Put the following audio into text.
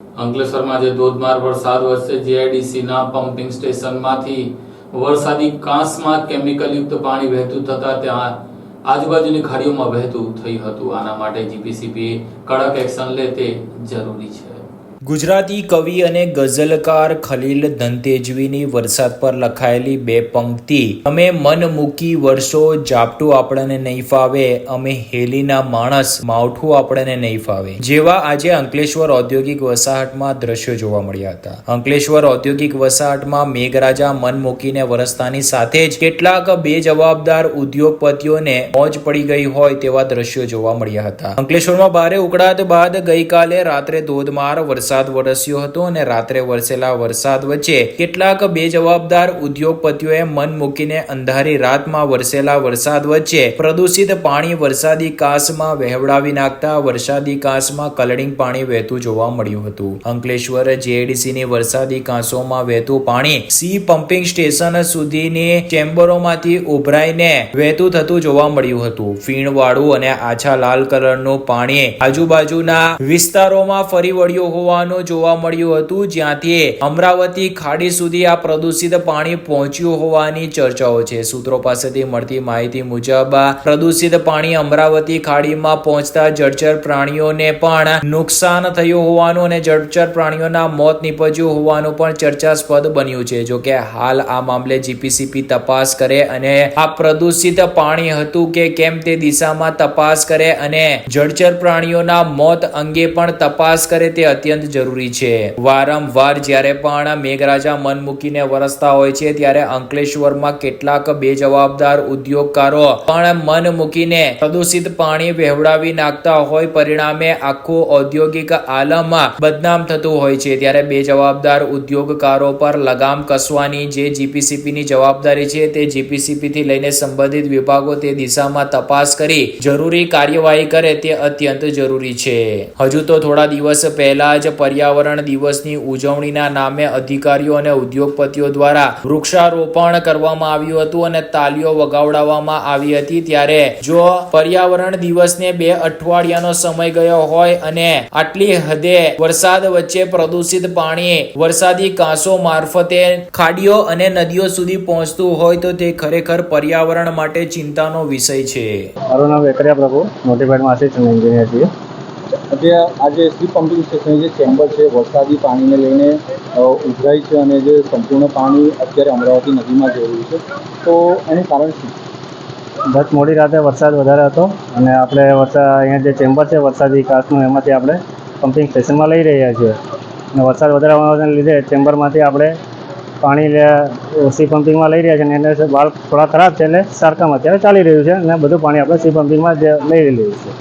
અંકલેશ્વરમાં જે ધોધમાર વરસાદ વચ્ચે જીઆઈડીસીના પમ્પિંગ સ્ટેશનમાંથી વરસાદી કાંસમાં કેમિકલયુક્ત પાણી વહેતું થતા ત્યાં આજુબાજુની ખાડીઓમાં વહેતું થયું હતું. આના માટે જીપીસીપી કડક એક્શન લે તે જરૂરી છે. ગુજરાતી કવિ અને ગઝલકાર ખલીલ ધનતેજવીની વરસાદ પર લખાયેલી બે પંક્તિ, અમે મન મૂકી વર્ષો ઝાપટું આપણને નહીં ફાવે, અમે હેલીના માણસ, માવઠું આપણને નહીં ફાવે. જેવા આજે અંકલેશ્વર ઔદ્યોગિક વસાહતમાં દ્રશ્યો જોવા મળ્યા હતા. અંકલેશ્વર ઔદ્યોગિક વસાહતમાં મેઘરાજા મન મૂકીને વરસતાની સાથે જ કેટલાક બેજવાબદાર ઉદ્યોગપતિઓને મોજ પડી ગઈ હોય તેવા દ્રશ્યો જોવા મળ્યા હતા. અંકલેશ્વરમાં ભારે ઉકળાટ બાદ ગઈકાલે રાત્રે ધોધમાર વરસાદ વરસ્યો હતો અને રાત્રે વરસેલા વરસાદ વચ્ચે કેટલાક બેજવાબદાર ઉદ્યોગપતિઓએ મન મૂકીને અંધારી રાતમાં વરસેલા વરસાદ વચ્ચે પ્રદૂષિત પાણી વરસાદી કાસમાં વહેવડાવી નાખતા વરસાદી કાસમાં કલડિંગ પાણી વહેતું જોવા મળ્યું હતું. અંકલેશ્વર જેએડીસીની વરસાદી કાંસોમાં વહેતું પાણી સી પમ્પિંગ સ્ટેશન સુધીની ચેમ્બરોમાંથી ઉભરાઈને વહેતું થતું જોવા મળ્યું હતું. ફીણવાળું અને આછા લાલ કલરનું પાણી આજુબાજુના વિસ્તારોમાં ફરી વળ્યું હોવાનું જોવા મળ્યું હતું, જ્યાંથી અમરાવતી ખાડી સુધી આ પ્રદૂષિત પાણી પહોંચ્યું હોવાની ચર્ચાઓ છે. સૂત્રો પાસેથી મળતી માહિતી મુજબ પ્રદૂષિત પાણી અમરાવતી ખાડીમાં પહોંચતા જળચર પ્રાણીઓને પણ નુકસાન થયું હોવાનું અને જળચર પ્રાણીઓના મોત નીપજ્યું હોવાનું પણ ચર્ચાસ્પદ બન્યું છે. જો કે હાલ આ મામલે જીપીસીપી તપાસ કરે અને આ પ્રદૂષિત પાણી હતું કે કેમ તે દિશામાં તપાસ કરે અને જળચર પ્રાણીઓના મોત અંગે પણ તપાસ કરે તે અત્યંત જરૂરી છે. વારંવાર જ્યારે પણ મેઘરાજા મન મૂકીને વરસતા હોય છે, ત્યારે અંકલેશ્વરમાં કેટલાક બેજવાબદાર ઉદ્યોગકારો પણ મન મૂકીને પ્રદૂષિત પાણી વહેવડાવી નાખતા હોય. પરિણામે આખું ઔદ્યોગિક આલમ બદનામ થતું હોય છે. ત્યારે બેજવાબદાર ઉદ્યોગકારો પર લગામ કસવાની જે જીપીસીપીની જવાબદારી છે, તે જીપીસીપીથી લઈને સંબંધિત વિભાગો તે દિશામાં તપાસ કરી જરૂરી કાર્યવાહી કરે તે અત્યંત જરૂરી છે. હજુ તો થોડા દિવસ પહેલા જ પર્યાવરણ દિવસની ઉજવણીના નામે અધિકારીઓ અને ઉદ્યોગપતિઓ દ્વારા વૃક્ષારોપણ કરવામાં આવ્યું હતું અને તાલીઓ વગાવડાવવામાં આવી હતી ત્યારે જો પર્યાવરણ દિવસને બે અઠવાડિયાનો સમય ગયો હોય અને આટલી હદે વરસાદ વચ્ચે પ્રદૂષિત પાણી વરસાદી કાંસો મારફતે ખાડીઓ અને નદીઓ સુધી પહોંચતું હોય તો તે ખરેખર પર્યાવરણ માટે ચિંતાનો વિષય છે. મારું નામ વેકરિયા પ્રભુ. નોટિફાઈડમાં આસિસ્ટન્ટ એન્જિનિયર છીએ. આજે આજે સી પમ્પિંગ સ્ટેશન જે ચેમ્બર છે, વરસાદી પાણીને લઈને ઉભરાય છે અને જે સંપૂર્ણ પાણી અત્યારે અમરાવતી નદીમાં જઈ રહ્યું છે. તો એનું કારણ શું? ગત મોડી રાતે વરસાદ વધારે હતો અને આપણે વરસાદ અહીંયા જે ચેમ્બર છે, વરસાદી કાચનું, એમાંથી આપણે પમ્પિંગ સ્ટેશનમાં લઈ રહ્યા છીએ. અને વરસાદ વધારે હોવાને લીધે ચેમ્બરમાંથી આપણે પાણી સી પમ્પિંગમાં લઈ રહ્યા છીએ અને એને બાળ થોડા ખરાબ છે એટલે સરકામ અત્યારે ચાલી રહ્યું છે અને બધું પાણી આપણે સી પમ્પિંગમાં જ લઈ રહ્યું છે.